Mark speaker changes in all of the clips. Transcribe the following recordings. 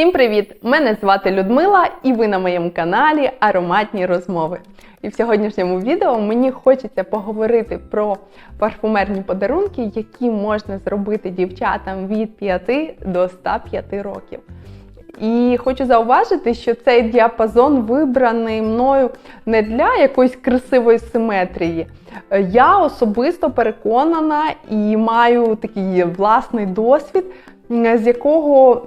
Speaker 1: Всім привіт! Мене звати Людмила, і ви на моєму каналі Ароматні розмови. І в сьогоднішньому відео мені хочеться поговорити про парфумерні подарунки, які можна зробити дівчатам від 5 до 105 років. І хочу зауважити, що цей діапазон вибраний мною не для якоїсь красивої симетрії. Я особисто переконана і маю такий власний досвід, з якого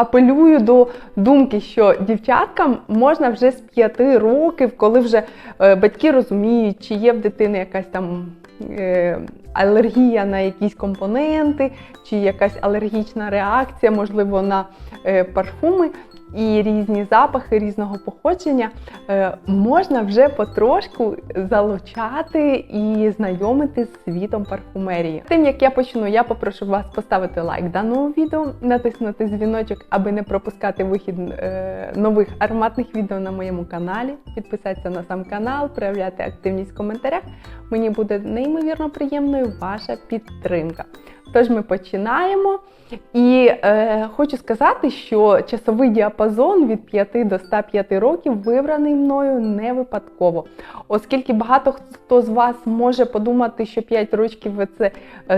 Speaker 1: апелюю до думки, що дівчаткам можна вже з 5 років, коли вже е, батьки розуміють, чи є в дитини якась там е, алергія на якісь компоненти, чи якась алергічна реакція, можливо, на е, парфуми. І різні запахи різного походження е, можна вже потрошку залучати і знайомити з світом парфумерії. Тим як я почну, я попрошу вас поставити лайк даному відео, натиснути дзвіночок, аби не пропускати вихід е, нових ароматних відео на моєму каналі. Підписатися на сам канал, проявляти активність в коментарях. Мені буде неймовірно приємною ваша підтримка. Тож ми починаємо. І е, хочу сказати, що часовий діапазон від 5 до 105 років вибраний мною не випадково, оскільки багато хто з вас може подумати, що 5 років це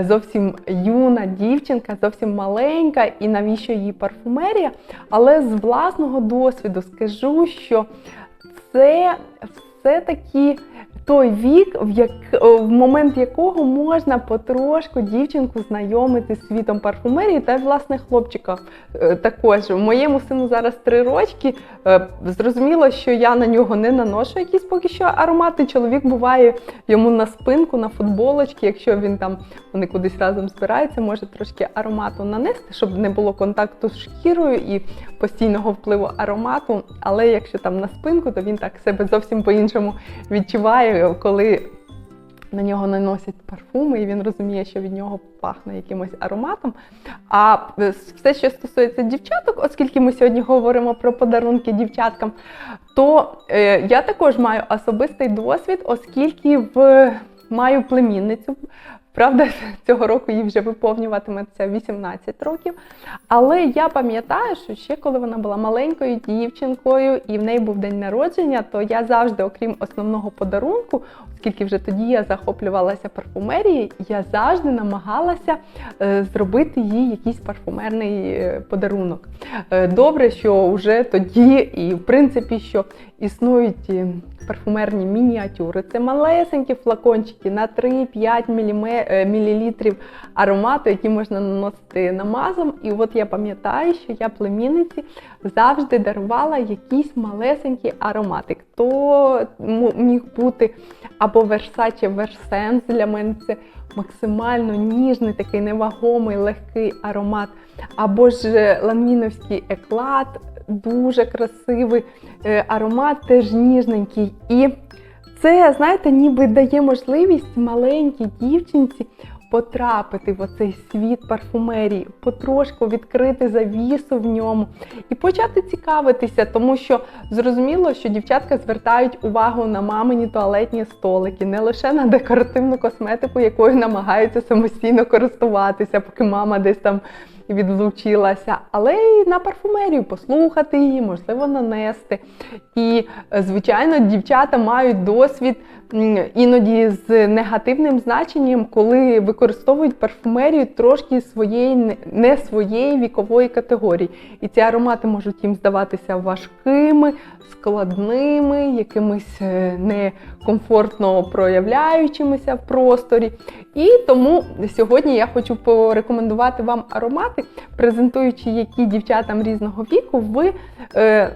Speaker 1: зовсім юна дівчинка, зовсім маленька, і навіщо їй парфумерія. Але з власного досвіду скажу, що це все-таки той вік, в як в момент якого можна потрошку дівчинку знайомити з світом парфумерії та власне хлопчика е, також. Моєму сину зараз три рочки. Е, зрозуміло, що я на нього не наношу якісь поки що аромати. Чоловік буває йому на спинку, на футболочки. Якщо він там вони кудись разом збираються, може трошки аромату нанести, щоб не було контакту з шкірою і постійного впливу аромату. Але якщо там на спинку, то він так себе зовсім по-іншому відчуває, коли на нього наносять парфуми, і він розуміє, що від нього пахне якимось ароматом. А все, що стосується дівчаток, оскільки ми сьогодні говоримо про подарунки дівчаткам, то е, я також маю особистий досвід, оскільки в маю племінницю. Правда, цього року їй вже виповнюватиметься 18 років. Але я пам'ятаю, що ще коли вона була маленькою дівчинкою і в неї був день народження, то я завжди, окрім основного подарунку, оскільки вже тоді я захоплювалася парфумерією, я завжди намагалася е, зробити їй якийсь парфумерний е, подарунок. Е, добре, що вже тоді, і в принципі, що існують парфумерні мініатюри. Це малесенькі флакончики на 3-5 мл аромату, які можна наносити намазом. І от я пам'ятаю, що я племінниці завжди дарувала якийсь малесенький ароматик. То міг бути або Versace Versense, для мене це максимально ніжний, такий невагомий, легкий аромат, або ж ланміновський еклад дуже красивий е, аромат, теж ніжненький. І це, знаєте, ніби дає можливість маленькій дівчинці потрапити в оцей світ парфумерії, потрошку відкрити завісу в ньому і почати цікавитися, тому що зрозуміло, що дівчатка звертають увагу на мамині туалетні столики, не лише на декоративну косметику, якою намагаються самостійно користуватися, поки мама десь там відлучилася, але й на парфумерію послухати її, можливо, нанести. І, звичайно, дівчата мають досвід іноді з негативним значенням, коли використовують парфумерію трошки своєї не своєї вікової категорії. І ці аромати можуть їм здаватися важкими, складними, якимись е, некомфортно проявляючимися в просторі. І тому сьогодні я хочу порекомендувати вам аромати, презентуючи які дівчатам різного віку, ви е,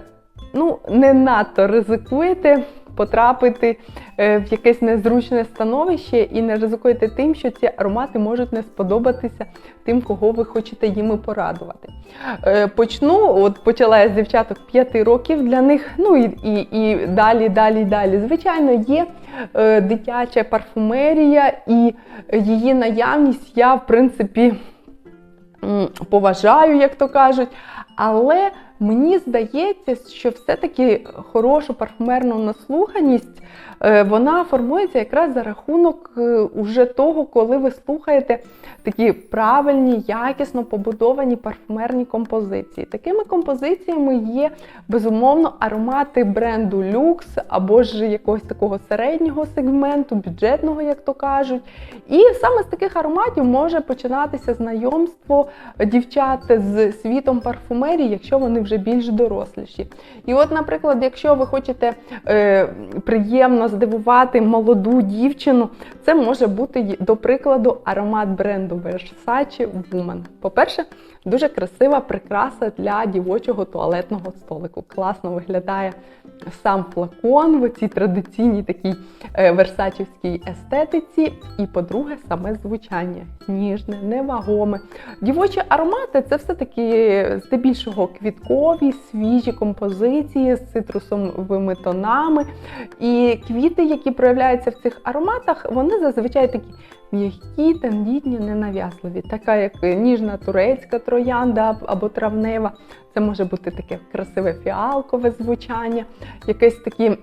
Speaker 1: ну, не надто ризикуєте потрапити е, в якесь незручне становище і не ризикуєте тим, що ці аромати можуть не сподобатися тим, кого ви хочете їми порадувати. Е, почну, от почала я з дівчаток 5 років для них, ну і і, і далі, далі, далі. Звичайно, є е, дитяча парфумерія і її наявність я, в принципі, поважаю, як то кажуть. Але мені здається, що все-таки хорошу парфумерну наслуханість е, вона формується якраз за рахунок е, уже того, коли ви слухаєте такі правильні, якісно побудовані парфумерні композиції. Такими композиціями є безумовно аромати бренду люкс або ж якогось такого середнього сегменту, бюджетного, як то кажуть. І саме з таких ароматів може починатися знайомство дівчат з світом парфумерії, якщо вони вже більш доросліші. І от, наприклад, якщо ви хочете е, приємно здивувати молоду дівчину, це може бути, до прикладу, аромат бренду Versace Woman. По-перше, дуже красива прикраса для дівочого туалетного столику. Класно виглядає сам флакон в цій традиційній такій е, версачівській естетиці. І, по-друге, саме звучання ніжне, невагоме. Дівочі аромати це все-таки здебільшого квіткові, свіжі композиції з цитрусовими тонами. І квіти, які проявляються в цих ароматах, вони зазвичай такі м'які, тендітні, ненав'язливі, така як ніжна турецька троянда або травнева. Це може бути таке красиве фіалкове звучання, якесь такі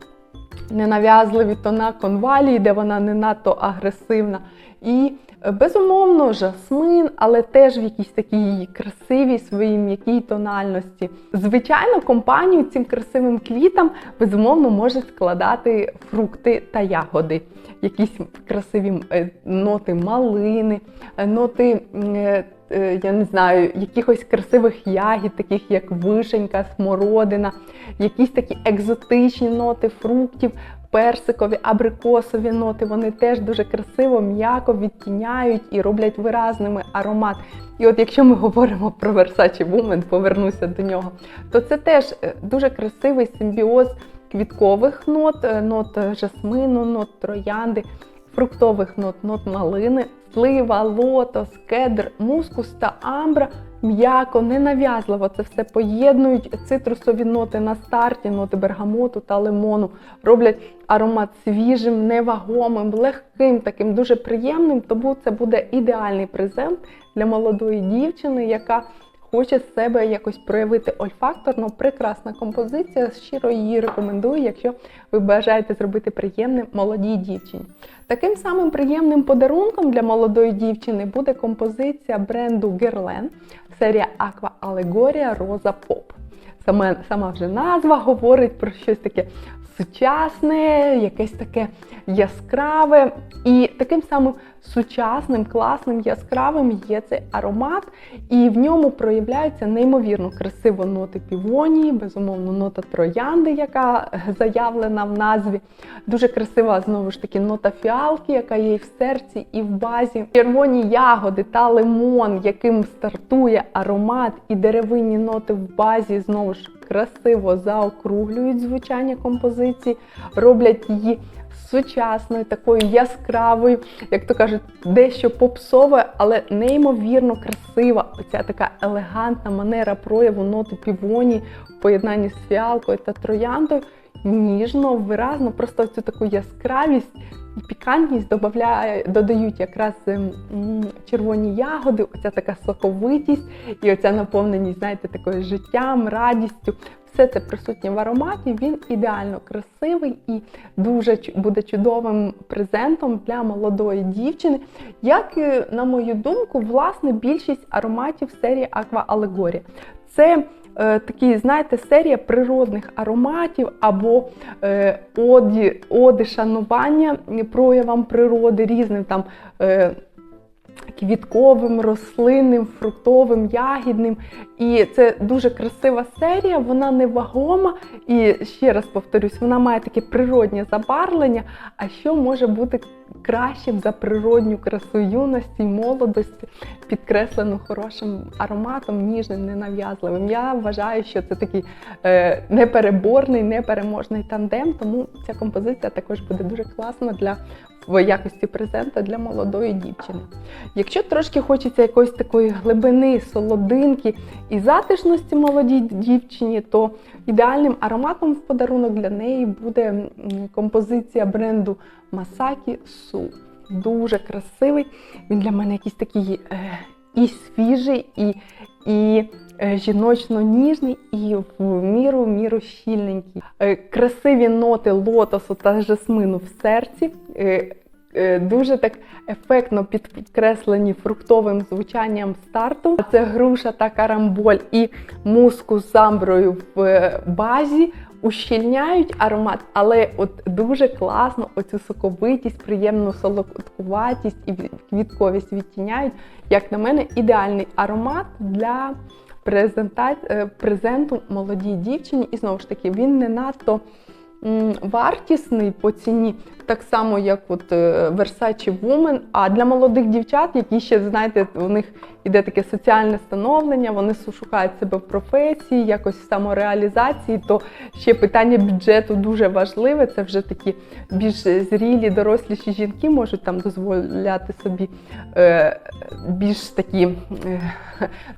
Speaker 1: ненав'язливі тона конвалії, де вона не надто агресивна. І Безумовно, жасмин, але теж в якійсь такій красивій своїй м'якій тональності. Звичайно, компанію цим красивим квітам безумовно може складати фрукти та ягоди, якісь красиві е, ноти малини, е, ноти. Е, я не знаю, якихось красивих ягід, таких як вишенька, смородина, якісь такі екзотичні ноти фруктів, персикові, абрикосові ноти, вони теж дуже красиво, м'яко відтіняють і роблять виразними аромат. І от якщо ми говоримо про Versace Woman, повернуся до нього, то це теж дуже красивий симбіоз квіткових нот, е, нот жасмину, нот троянди, фруктових нот, нот малини, слива, лотос, кедр, мускус та амбра м'яко, ненав'язливо це все поєднують цитрусові ноти на старті, ноти бергамоту та лимону, роблять аромат свіжим, невагомим, легким, таким дуже приємним. Тому це буде ідеальний презент для молодої дівчини, яка хоче себе якось проявити ольфакторно. Прекрасна композиція. Щиро її рекомендую, якщо ви бажаєте зробити приємним молодій дівчині. Таким самим приємним подарунком для молодої дівчини буде композиція бренду Guerlain, серія Aqua Allegoria Rosa Pop. Саме, сама вже назва говорить про щось таке сучасне, якесь таке яскраве. І таким самим сучасним, класним, яскравим є цей аромат, і в ньому проявляються неймовірно красиво ноти півонії, безумовно, нота троянди, яка заявлена в назві. Дуже красива, знову ж таки, нота фіалки, яка є і в серці, і в базі. Червоні ягоди та лимон, яким стартує аромат, і деревинні ноти в базі, знову ж красиво заокруглюють звучання композиції, роблять її сучасною, такою яскравою, як то кажуть, дещо попсовою, але неймовірно красива. Оця така елегантна манера прояву ноти півоні в поєднанні з фіалкою та трояндою. Ніжно, виразно, просто цю таку яскравість і пікантність додає, додають якраз ем, червоні ягоди, оця така соковитість і оця наповненість, знаєте, такою життям, радістю. Все це присутнє в ароматі, він ідеально красивий і дуже буде чудовим презентом для молодої дівчини. Як, на мою думку, власне, більшість ароматів серії Aqua Allegoria. Це е, такі, знаєте, серія природних ароматів або е, оді, оди шанування проявам природи, різним там. Е, квітковим, рослинним, фруктовим, ягідним. І це дуже красива серія, вона невагома. І ще раз повторюсь, вона має таке природнє забарвлення. А що може бути кращим за природню красу юності молодості, підкреслену хорошим ароматом, ніжним, ненав'язливим. Я вважаю, що це такий е, непереборний, непереможний тандем, тому ця композиція також буде дуже класна для в якості презента для молодої дівчини. Якщо трошки хочеться якоїсь такої глибини, солодинки і затишності молодій дівчині, то ідеальним ароматом в подарунок для неї буде композиція бренду Masaki Su. Дуже красивий. Він для мене якийсь такий е, і свіжий, і і е, жіночно-ніжний і в міру міру щільненький. Е, Красиві ноти лотосу та жасмину в серці. Е, Дуже так ефектно підкреслені фруктовим звучанням старту. Це груша та карамболь і муску з амброю в е, базі ущільняють аромат, але от дуже класно оцю соковитість, приємну солодкуватість і квітковість відтіняють. Як на мене, ідеальний аромат для презента... е, презенту молодій дівчині. І знову ж таки, він не надто вартісний по ціні, так само, як от е, Versace Woman. А для молодих дівчат, які ще, знаєте, у них іде таке соціальне становлення, вони шукають себе в професії, якось в самореалізації, то ще питання бюджету дуже важливе. Це вже такі більш зрілі, доросліші жінки можуть там дозволяти собі е, більш такі е,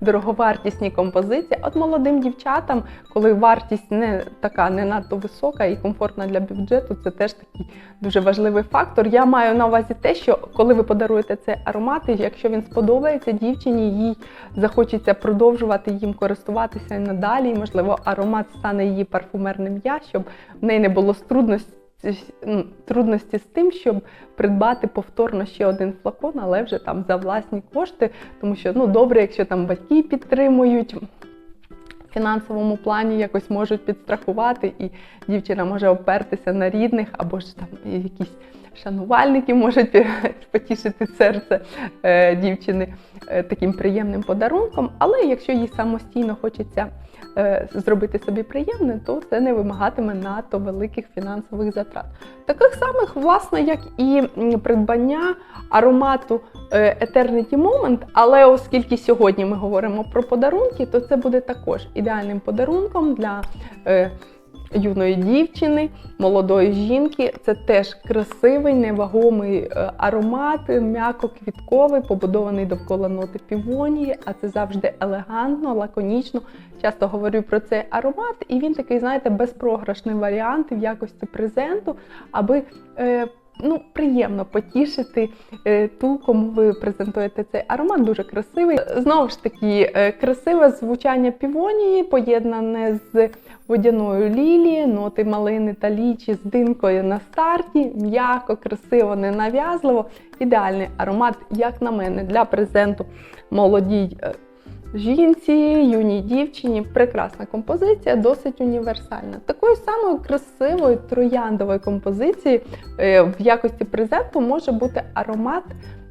Speaker 1: дороговартісні композиції. От молодим дівчатам, коли вартість не така не надто висока і комфортна для бюджету, це теж такий дуже важливий фактор. Я маю на увазі те, що коли ви подаруєте цей аромат, і якщо він сподобається дівчині, їй захочеться продовжувати їм користуватися і надалі. І, можливо, аромат стане її парфумерним я, щоб в неї не було трудності. Трудності з тим, щоб придбати повторно ще один флакон, але вже там за власні кошти, тому що ну добре, якщо там батьки підтримують фінансовому плані, якось можуть підстрахувати, і дівчина може опертися на рідних, або ж там якісь шанувальники можуть потішити серце е, дівчини е, таким приємним подарунком. Але якщо їй самостійно хочеться е, зробити собі приємне, то це не вимагатиме надто великих фінансових затрат. Таких самих, власне, як і придбання аромату Eternity Moment, але оскільки сьогодні ми говоримо про подарунки, то це буде також ідеальним подарунком для. Юної дівчини, молодої жінки. Це теж красивий, невагомий е, аромат, м'яко-квітковий, побудований довкола ноти півонії, а це завжди елегантно, лаконічно. Часто говорю про цей аромат, і він такий, знаєте, безпрограшний варіант в якості презенту, аби е, ну, приємно потішити е, ту, кому ви презентуєте цей аромат. Дуже красивий. Знову ж таки, красиве звучання півонії, поєднане з водяною лілією, ноти малини та лічі з динкою на старті. М'яко, красиво, ненав'язливо. Ідеальний аромат, як на мене, для презенту молодій. е, Жінці, юній дівчині, прекрасна композиція, досить універсальна. Такою самою красивою трояндової композиції е, в якості презенту може бути аромат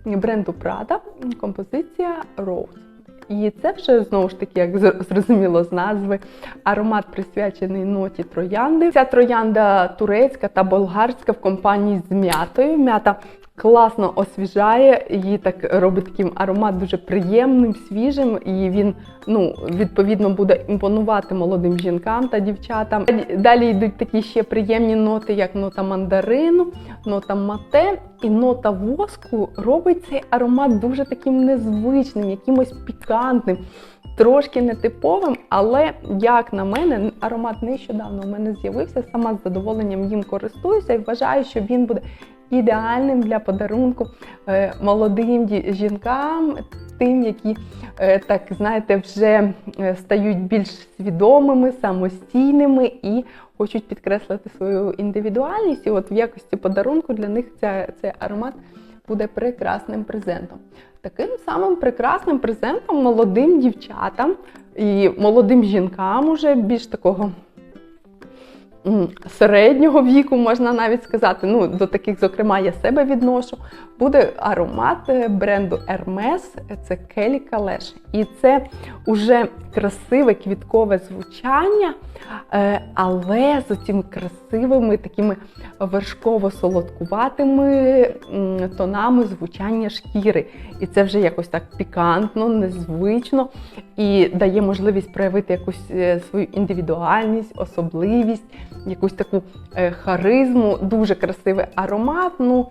Speaker 1: бренду Prada, композиція Rose. І це вже знову ж таки, як зр- зрозуміло з назви, аромат присвячений ноті троянди. Ця троянда турецька та болгарська в компанії з м'ятою. М'ята класно освіжає, її так робить таким аромат дуже приємним, свіжим, і він ну, відповідно буде імпонувати молодим жінкам та дівчатам. Далі йдуть такі ще приємні ноти, як нота мандарину, нота мате і нота воску робить цей аромат дуже таким незвичним, якимось пікантним. Трошки нетиповим, але як на мене, аромат нещодавно у мене з'явився. Сама з задоволенням їм користуюся і вважаю, що він буде ідеальним для подарунку е, молодим жінкам, тим, які е, так знаєте, вже е, стають більш свідомими, самостійними і хочуть підкреслити свою індивідуальність. І от в якості подарунку для них ця, цей аромат буде прекрасним презентом. Таким самим прекрасним презентом молодим дівчатам і молодим жінкам уже більш такого середнього віку, можна навіть сказати. Ну, до таких, зокрема, я себе відношу. Буде аромат бренду Hermes, це Келі Калеш. І це уже красиве квіткове звучання, е, але з цими красивими такими вершково-солодкуватими тонами звучання шкіри. І це вже якось так пікантно, незвично і дає можливість проявити якусь е, свою індивідуальність, особливість, якусь таку е, харизму. Дуже красивий аромат. Ну,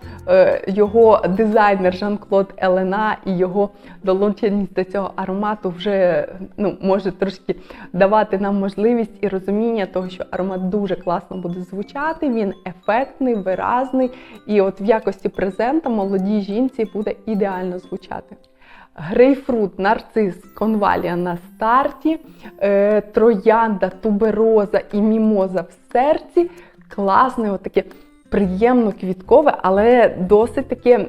Speaker 1: його дизайнер Жан-Клод Елена і його долученість до цього аромату вже ну, може трошки давати нам можливість і розуміння того, що аромат дуже класно буде звучати. Він ефектний, виразний, і от в якості презента молодій жінці буде ідеально звучати. грейпфрут, нарцис, конвалія на старті, е, троянда, тубероза і мімоза в серці. Класне, отаке приємно квіткове, але досить таке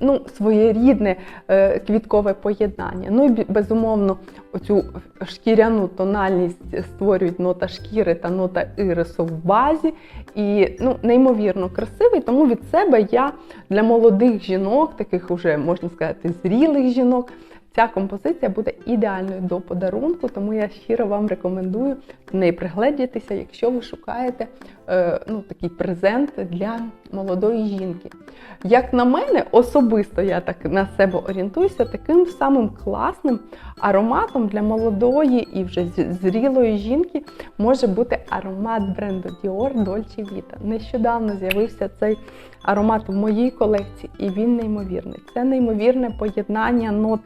Speaker 1: ну, своєрідне е, квіткове поєднання. Ну і безумовно, оцю шкіряну тональність створюють нота шкіри та нота ірису в базі. І ну, неймовірно красивий. Тому від себе я для молодих жінок, таких уже можна сказати, зрілих жінок. Ця композиція буде ідеальною до подарунку, тому я щиро вам рекомендую до неї пригледітися, якщо ви шукаєте е, ну, такий презент для молодої жінки. Як на мене, особисто я так на себе орієнтуюся, таким самим класним ароматом для молодої і вже зрілої жінки може бути аромат бренду Dior Dolce Vita. Нещодавно з'явився цей аромат в моїй колекції, і він неймовірний. Це неймовірне поєднання нот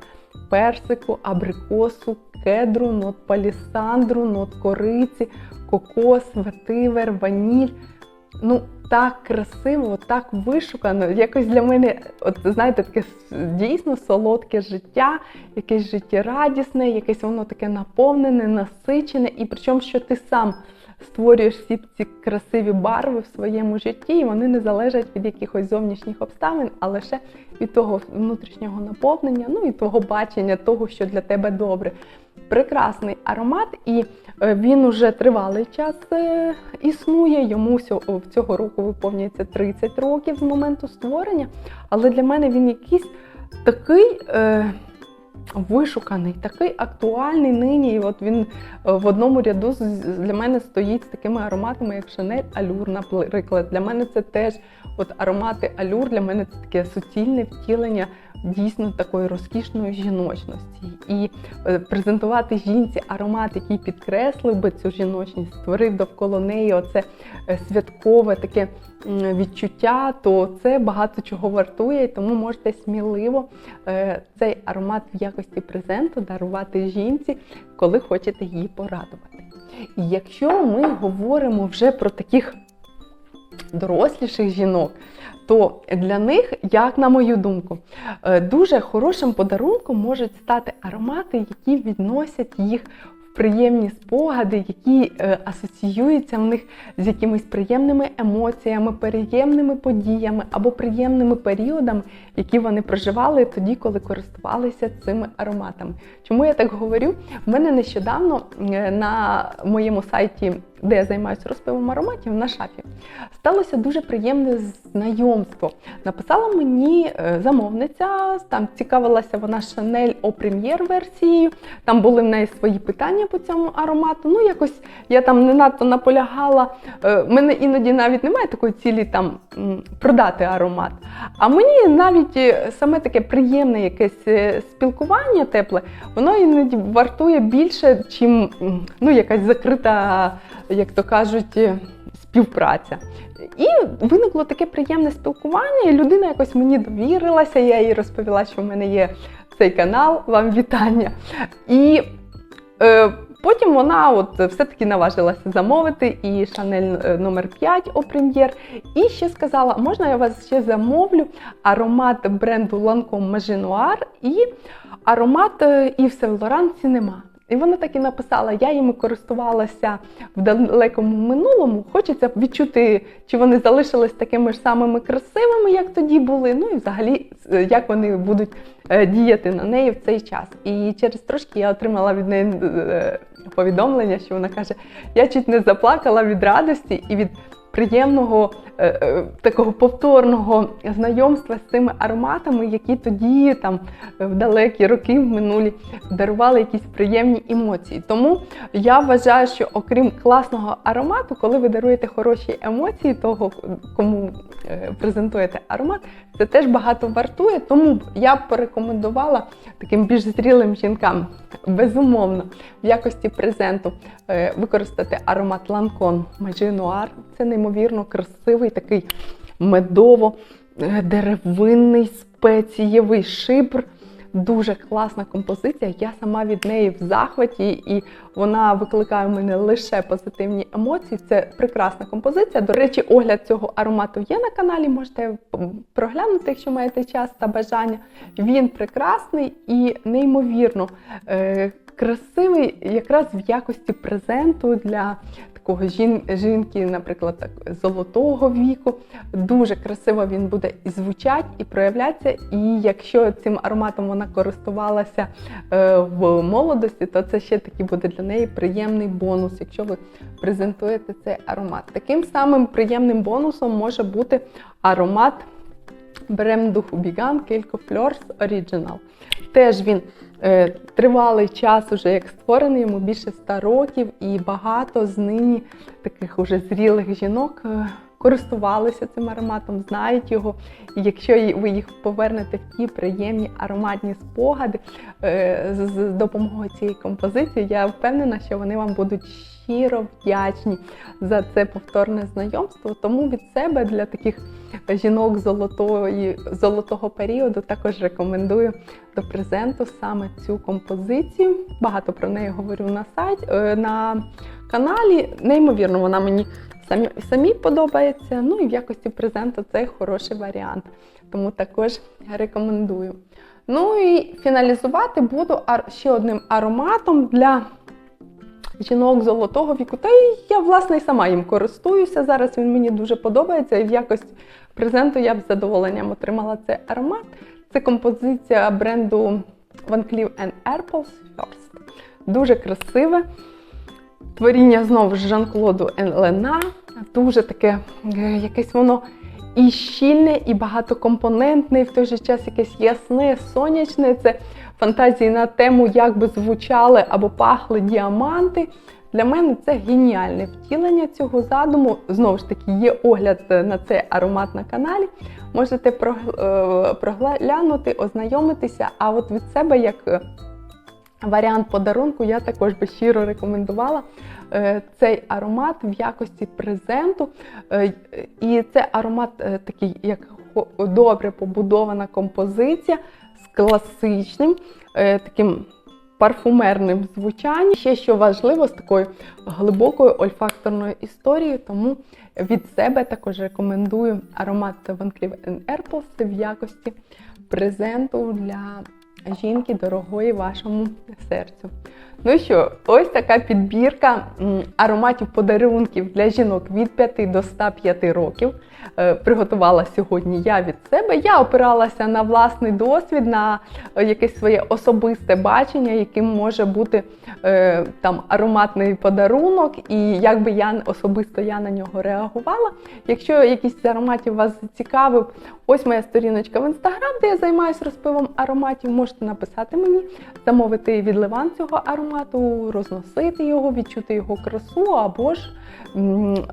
Speaker 1: персику, абрикосу, кедру, нот палісандру, нот кориці, кокос, ветивер, ваніль. Ну, так красиво, так вишукано. Якось для мене, от знаєте, таке дійсно солодке життя, якесь життєрадісне, якесь воно таке наповнене, насичене, і причому, що ти сам створюєш всі ці красиві барви в своєму житті, і вони не залежать від якихось зовнішніх обставин, а лише від того внутрішнього наповнення, ну і твого бачення того, що для тебе добре. Прекрасний аромат, і е, він уже тривалий час е, існує. Йому цього року виповнюється 30 років з моменту створення. Але для мене він якийсь такий. Вишуканий, такий актуальний нині. І от він е, в одному ряду для мене стоїть з такими ароматами, як Шанель Алюр, наприклад. Для мене це теж от аромати Алюр, для мене це таке суцільне втілення дійсно такої розкішної жіночності. І е, презентувати жінці аромат, який підкреслив би цю жіночність, створив довкола неї оце е, святкове таке відчуття, то це багато чого вартує, тому можете сміливо е, цей аромат в якості презенту дарувати жінці, коли хочете її порадувати. І якщо ми говоримо вже про таких доросліших жінок, то для них, як на мою думку, е, дуже хорошим подарунком можуть стати аромати, які відносять їх в приємні спогади, які е, асоціюються в них з якимись приємними емоціями, приємними подіями або приємними періодами, які вони проживали тоді, коли користувалися цими ароматами. Чому я так говорю? У мене нещодавно е, на моєму сайті, де я займаюся розпивом ароматів, на шафі, сталося дуже приємне знайомство. Написала мені е, замовниця, там цікавилася вона Шанель о прем'єр версією. Там були в неї свої питання по цьому аромату. Ну, якось я там не надто наполягала. Е, в мене іноді навіть немає такої цілі там продати аромат. А мені навіть е, саме таке приємне якесь е, спілкування тепле, воно іноді вартує більше, чим ну, якась закрита, як то кажуть, е, співпраця. І виникло таке приємне спілкування, і людина якось мені довірилася. Я їй розповіла, що в мене є цей канал, вам вітання. І е, потім вона от все-таки наважилася замовити і Шанель номер 5 о прем'єр. І ще сказала, можна я вас ще замовлю аромат бренду Lancome Magie і аромат е, Yves Saint Laurent Cinema. І вона так і написала: я їми користувалася в далекому минулому. Хочеться відчути, чи вони залишились такими ж самими красивими, як тоді були. Ну і взагалі, е, як вони будуть е, діяти на неї в цей час. І через трошки я отримала від неї е, повідомлення, що вона каже: я чуть не заплакала від радості і від приємного е, е, такого повторного знайомства з цими ароматами, які тоді там в далекі роки в минулі дарували якісь приємні емоції. Тому я вважаю, що окрім класного аромату, коли ви даруєте хороші емоції того, кому е, презентуєте аромат, це теж багато вартує. Тому я б порекомендувала таким більш зрілим жінкам безумовно в якості презенту використати аромат Magie Noir. Це неймовірно красивий такий медово-деревинний спецієвий шипр. дуже класна композиція. Я сама від неї в захваті, і вона викликає в мене лише позитивні емоції. Це прекрасна композиція. До речі, огляд цього аромату є на каналі. Можете проглянути, якщо маєте час та бажання. Він прекрасний і неймовірно е, красивий, якраз в якості презенту для такого жін, жінки, наприклад, так, золотого віку. Дуже красиво він буде і звучати, і проявлятися. І якщо цим ароматом вона користувалася е, в молодості, то це ще такий буде для неї приємний бонус, якщо ви презентуєте цей аромат. Таким самим приємним бонусом може бути аромат бренду Hubigan Kelco Fleurs Original. Теж він е, тривалий час, уже як створений, йому більше 100 років, і багато з нині таких уже зрілих жінок е, користувалися цим ароматом, знають його. І якщо ви їх повернете в ті приємні ароматні спогади е, з, з допомогою цієї композиції, я впевнена, що вони вам будуть щиро вдячні за це повторне знайомство. Тому від себе для таких жінок золотої, золотого періоду також рекомендую до презенту саме цю композицію. Багато про неї говорю на сайті е, на каналі. Неймовірно, вона мені самі, самі подобається. Ну і в якості презенту це хороший варіант. Тому також рекомендую. Ну і фіналізувати буду ще одним ароматом для жінок золотого віку. Та й я, власне, і сама їм користуюся. Зараз він мені дуже подобається, і в якості презенту я б з задоволенням отримала цей аромат. Це композиція бренду Van Cleef Arpels First. Дуже красиве. Творіння знову ж Жан-Клоду Елена. Дуже таке е, якесь воно і щільне, і багатокомпонентне, і в той же час якесь ясне, сонячне. Це фантазії на тему, як би звучали або пахли діаманти. Для мене це геніальне втілення цього задуму. Знову ж таки, є огляд на цей аромат на каналі. Можете е, проглянути, ознайомитися. А от від себе, як е, варіант подарунку, я також би щиро рекомендувала е, цей аромат в якості презенту. І це аромат такий, як добре побудована композиція класичним е, таким парфумерним звучанням. Ще що важливо, з такою глибокою ольфакторною історією, тому від себе також рекомендую аромат Van Cleef Arpels в якості презенту для жінки дорогої вашому серцю. Ну що, ось така підбірка ароматів подарунків для жінок від 5 до 105 років. Е, Приготувала сьогодні я від себе. Я опиралася на власний досвід, на е, якесь своє особисте бачення, яким може бути е, там ароматний подарунок, і як би я особисто я на нього реагувала. Якщо якийсь з ароматів вас зацікавив, ось моя сторіночка в інстаграм, де я займаюся розпивом ароматів. Можете написати мені, замовити відливан цього аромату, розносити його, відчути його красу, або ж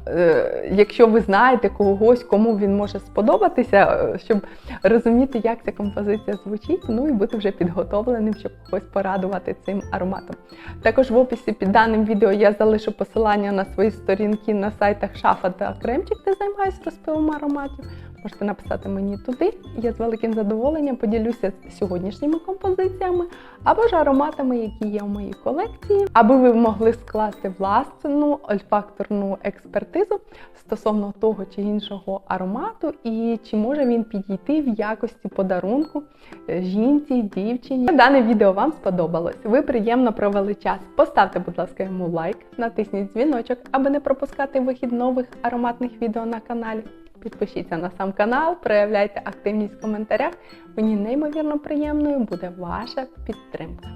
Speaker 1: е, якщо ви знаєте когось, кому він може сподобатися, е, щоб розуміти, як ця композиція звучить, ну і бути вже підготовленим, щоб когось порадувати цим ароматом. Також в описі під даним відео я залишу посилання на свої сторінки на сайтах Шафа та Кремчик, де займаюся розпилом ароматів. Можете написати мені туди. Я з великим задоволенням поділюся сьогоднішніми композиціями або ж ароматами, які є в моїй колекції, аби ви могли скласти власну ольфакторну експертизу стосовно того чи іншого аромату, і чи може він підійти в якості подарунку е, жінці, дівчині. Дане відео вам сподобалось. Ви приємно провели час. Поставте, будь ласка, йому лайк, натисніть дзвіночок, аби не пропускати вихід нових ароматних відео на каналі. Підпишіться на сам канал, проявляйте активність в коментарях. Мені неймовірно приємною буде ваша підтримка.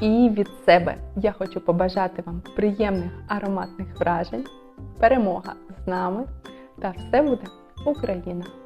Speaker 1: І від себе я хочу побажати вам приємних ароматних вражень, перемога з нами та все буде Україна!